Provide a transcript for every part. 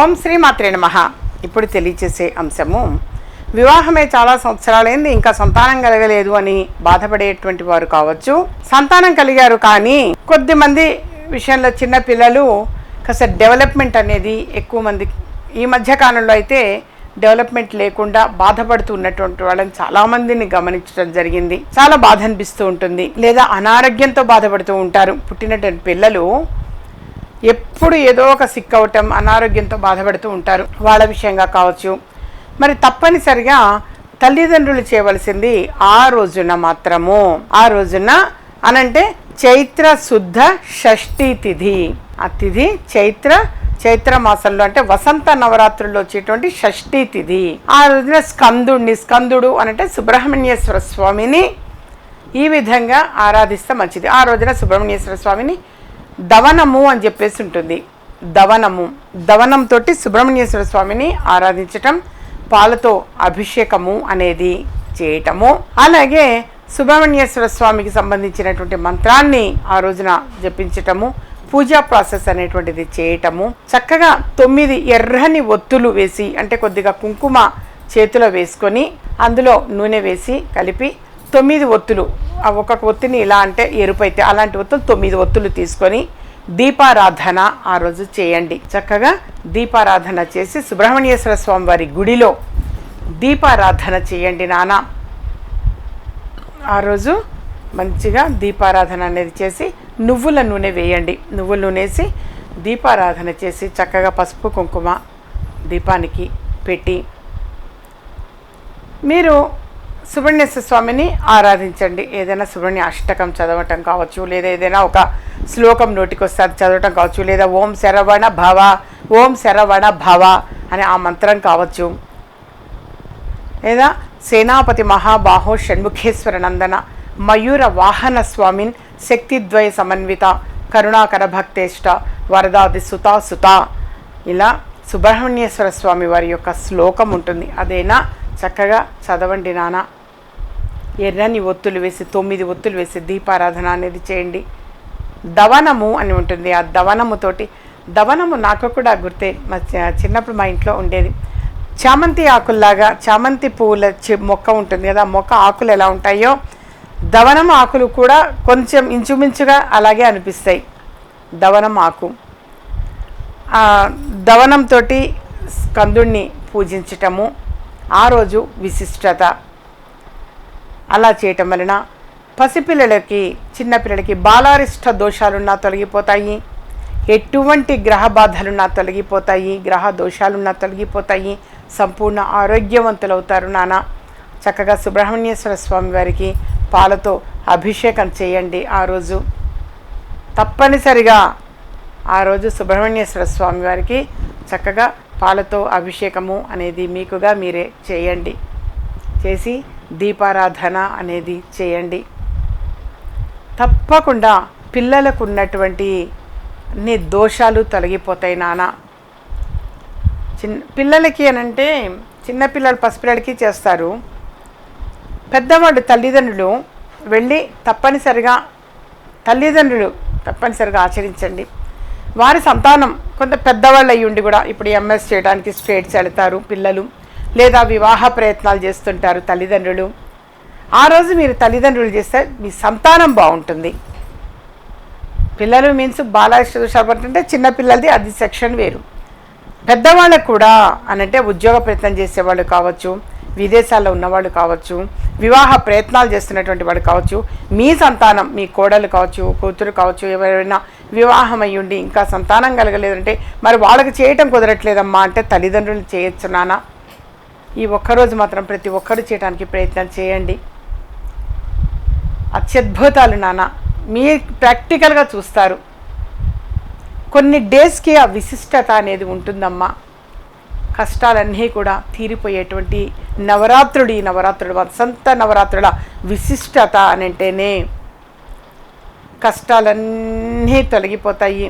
ఓం శ్రీ మాత్రే నమః. ఇప్పుడు తెలియచేసే అంశము వివాహమే చాలా సంవత్సరాలైంది ఇంకా సంతానం కలగలేదు అని బాధపడేటువంటి వారు కావచ్చు. సంతానం కలిగారు కానీ కొద్ది మంది విషయంలో చిన్న పిల్లలు కాస్త డెవలప్మెంట్ అనేది ఎక్కువ మంది ఈ మధ్య కాలంలో అయితే డెవలప్మెంట్ లేకుండా బాధపడుతూ ఉన్నటువంటి వాళ్ళని చాలా మందిని గమనించడం జరిగింది. చాలా బాధ అనిపిస్తూ ఉంటుంది. లేదా అనారోగ్యంతో బాధపడుతూ ఉంటారు. పుట్టినటువంటి పిల్లలు ఎప్పుడు ఏదో ఒక సిక్ అవటం అనారోగ్యంతో బాధపడుతూ ఉంటారు. వాళ్ళ విషయంగా కావచ్చు. మరి తప్పనిసరిగా తల్లిదండ్రులు చేయవలసింది ఆ రోజున మాత్రము. ఆ రోజున అనంటే చైత్ర శుద్ధ షష్ఠి తిథి. ఆ తిథి చైత్ర చైత్ర మాసంలో అంటే వసంత నవరాత్రుల్లో వచ్చేటువంటి షష్ఠి తిథి. ఆ రోజున స్కందుడిని స్కందుడు అనంటే సుబ్రహ్మణ్యేశ్వర స్వామిని ఈ విధంగా ఆరాధిస్తే మంచిది. ఆ రోజున సుబ్రహ్మణ్యేశ్వర స్వామిని దవనము అని చెప్పేసి ఉంటుంది. దవనము. దవనంతో సుబ్రహ్మణ్యేశ్వర స్వామిని ఆరాధించటం పాలతో అభిషేకము అనేది చేయటము. అలాగే సుబ్రహ్మణ్యేశ్వర స్వామికి సంబంధించినటువంటి మంత్రాన్ని ఆ రోజున జపించటము పూజా ప్రాసెస్ అనేటువంటిది చేయటము. చక్కగా తొమ్మిది ఎర్రని ఒత్తులు వేసి అంటే కొద్దిగా కుంకుమ చేతిలో వేసుకొని అందులో నూనె వేసి కలిపి తొమ్మిది ఒత్తులు. ఆ ఒక్కొక్క ఒత్తిని ఇలా అంటే ఎరుపు అయితే అలాంటి ఒత్తులు తొమ్మిది ఒత్తులు తీసుకొని దీపారాధన ఆ రోజు చేయండి. చక్కగా దీపారాధన చేసి సుబ్రహ్మణ్యేశ్వర స్వామి వారి గుడిలో దీపారాధన చేయండి నాన్న. ఆ రోజు మంచిగా దీపారాధన అనేది చేసి నువ్వుల నూనె వేయండి. నువ్వుల నూనె వేసి దీపారాధన చేసి చక్కగా పసుపు కుంకుమ దీపానికి పెట్టి మీరు సుబ్రహ్మణ్యేశ్వర స్వామిని ఆరాధించండి. ఏదైనా సుబ్రహ్మణ్య అష్టకం చదవటం కావచ్చు లేదా ఏదైనా ఒక శ్లోకం నోటికి వస్తే అది చదవటం కావచ్చు లేదా ఓం శరవణ భవ ఓం శరవణ భవ అనే ఆ మంత్రం కావచ్చు. లేదా సేనాపతి మహాబాహో షణ్ముఖేశ్వర నందన మయూర వాహన స్వామిన్ శక్తిద్వయ సమన్విత కరుణాకర భక్తేష్ట వరదాది సుతా సుత. ఇలా సుబ్రహ్మణ్యేశ్వర స్వామి వారి యొక్క శ్లోకం ఉంటుంది. అదేనా చక్కగా చదవండి నాన్న ఎర్రని ఒత్తులు వేసి తొమ్మిది ఒత్తులు వేసి దీపారాధన అనేది చేయండి. దవనము అని ఉంటుంది. ఆ దవనముతోటి దవనము నాకు కూడా గుర్తే మా చిన్నప్పుడు మా ఇంట్లో ఉండేది. చామంతి ఆకుల్లాగా చామంతి పువ్వుల మొక్క ఉంటుంది కదా మొక్క ఆకులు ఎలా ఉంటాయో దవనం ఆకులు కూడా కొంచెం ఇంచుమించుగా అలాగే అనిపిస్తాయి. దవనం ఆకు. దవనంతో స్కందుణ్ణి పూజించటము ఆ రోజు విశిష్టత. అలా చేయటం వలన పసిపిల్లలకి చిన్నపిల్లలకి బాలారిష్ట దోషాలున్నా తొలగిపోతాయి. ఎటువంటి గ్రహ బాధలున్నా తొలగిపోతాయి. గ్రహ దోషాలున్నా తొలగిపోతాయి. సంపూర్ణ ఆరోగ్యవంతులవుతారు నాన్న చక్కగా సుబ్రహ్మణ్యేశ్వర స్వామి వారికి పాలతో అభిషేకం చేయండి ఆ రోజు. తప్పనిసరిగా ఆ రోజు సుబ్రహ్మణ్యేశ్వర స్వామి వారికి చక్కగా పాలతో అభిషేకము అనేది మీకుగా మీరే చేయండి. చేసి దీపారాధన అనేది చేయండి. తప్పకుండా పిల్లలకు ఉన్నటువంటి అన్ని దోషాలు తొలగిపోతాయి నాన్న. చిన్న పిల్లలకి అనంటే చిన్నపిల్లలు పసిపిల్లలకి చేస్తారు. పెద్దవాళ్ళు తల్లిదండ్రులు వెళ్ళి తప్పనిసరిగా తల్లిదండ్రులు తప్పనిసరిగా ఆచరించండి. వారి సంతానం కొంత పెద్దవాళ్ళు అయ్యి ఉండి కూడా ఇప్పుడు ఎంఎస్ చేయడానికి స్టేట్స్ వెళతారు పిల్లలు లేదా వివాహ ప్రయత్నాలు చేస్తుంటారు తల్లిదండ్రులు. ఆ రోజు మీరు తల్లిదండ్రులు చేస్తే మీ సంతానం బాగుంటుంది. పిల్లలు మీన్స్ బాలాష్ట అంటే చిన్నపిల్లలది అది సెక్షన్ వేరు. పెద్దవాళ్ళకు కూడా అనంటే ఉద్యోగ ప్రయత్నం చేసేవాళ్ళు కావచ్చు విదేశాల్లో ఉన్నవాళ్ళు కావచ్చు వివాహ ప్రయత్నాలు చేస్తున్నటువంటి వాళ్ళు కావచ్చు మీ సంతానం మీ కోడలు కావచ్చు కూతురు కావచ్చు ఎవరైనా వివాహమయ్యుండి ఇంకా సంతానం కలగలేదంటే మరి వాళ్ళకి చేయటం కుదరట్లేదమ్మా అంటే తల్లిదండ్రులు చేయొచ్చు నాన్న ఈ ఒక్కరోజు మాత్రం ప్రతి ఒక్కరు చేయడానికి ప్రయత్నం చేయండి. అత్యద్భుతాలు నాన్న మీ ప్రాక్టికల్గా చూస్తారు. కొన్ని డేస్కి ఆ విశిష్టత అనేది ఉంటుందమ్మా. కష్టాలన్నీ కూడా తీరిపోయేటువంటి నవరాత్రుడు ఈ నవరాత్రుడు వసంత నవరాత్రుల విశిష్టత అని అంటేనే కష్టాలన్నీ తొలగిపోతాయి.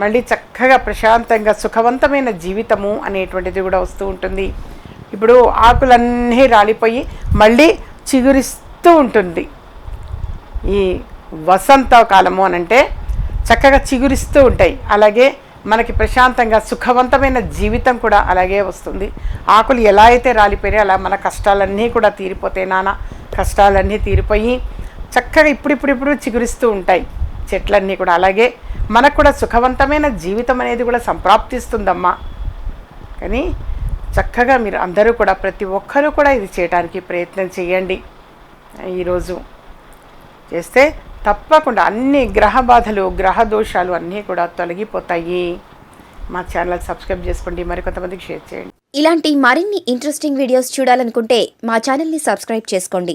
మళ్ళీ చక్కగా ప్రశాంతంగా సుఖవంతమైన జీవితము అనేటువంటిది కూడా వస్తూ ఉంటుంది. ఇప్పుడు ఆకులన్నీ రాలిపోయి మళ్ళీ చిగురిస్తూ ఉంటుంది. ఈ వసంత కాలము అని అంటే చక్కగా చిగురిస్తూ ఉంటాయి. అలాగే మనకి ప్రశాంతంగా సుఖవంతమైన జీవితం కూడా అలాగే వస్తుంది. ఆకులు ఎలా అయితే రాలిపోయినాయి అలా మన కష్టాలన్నీ కూడా తీరిపోతాయి నాన్న కష్టాలన్నీ తీరిపోయి చక్కగా ఇప్పుడిప్పుడిప్పుడు చిగురిస్తూ ఉంటాయి. చెట్లన్నీ కూడా. అలాగే మనకు కూడా సుఖవంతమైన జీవితం అనేది కూడా సంప్రాప్తిస్తుందమ్మా. కానీ చక్కగా మీరు అందరూ కూడా ప్రతి ఒక్కరూ కూడా ఇది చేయడానికి ప్రయత్నం చేయండి. ఈరోజు చేస్తే తప్పకుండా అన్ని గ్రహ బాధలు గ్రహ దోషాలు అన్నీ కూడా తొలగిపోతాయి. మా ఛానల్ సబ్స్క్రైబ్ చేసుకోండి. మరి కొంతమందికి షేర్ చేయండి. ఇలాంటి మరిన్ని ఇంట్రెస్టింగ్ వీడియోస్ చూడాలనుకుంటే మా ఛానల్ని సబ్స్క్రైబ్ చేసుకోండి.